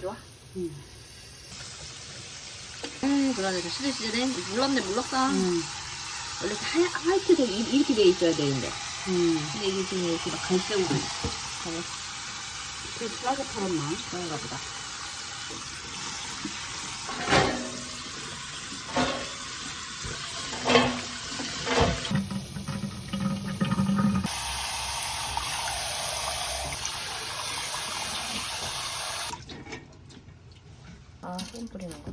좋아? 응. 음, 그러네. 저 시들시들해. 몰랐네, 몰랐다. 응. 원래 하얀, 화이트색 이- 이렇게 돼 있어야 되는데. 응. 근데 이게 지금 이렇게 막 갈색으로 돼 있어. 그래, 그 싸게 팔았나? 그런가 보다. 아, 소금 뿌리는 거.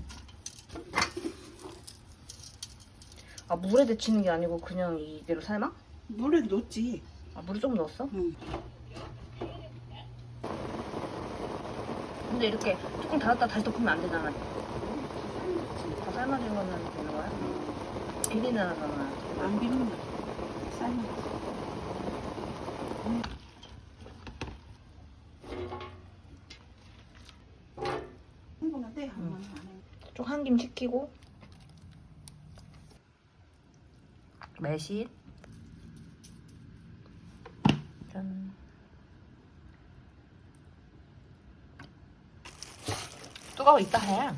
아, 물에 데치는 게 아니고 그냥 이대로 삶아? 물에 넣었지. 아, 물을 조금 넣었어? 응. 근데 이렇게 조금 닫았다 다시 덮으면 안 되잖아. 다 삶아진 거는 되는 거야? 비린내 나잖아. 안 거. 흥분한데 한번 안 해. 좀한김 식히고. 매실. 짠. 뜨거워 있다 해.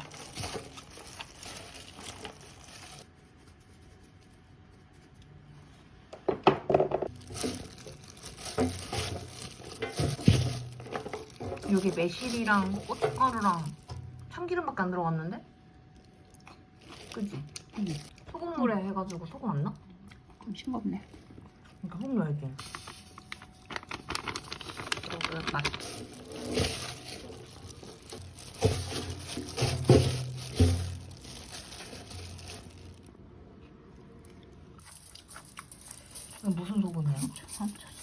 여기 매실이랑 고춧가루랑 참기름밖에 안 들어갔는데? 그지? 응. 소금물에 해가지고 소금 안 넣어? 좀 싱겁네. 그러니까 소금 넣어야지. 그리고 맛. 무슨 소금이에요? 한참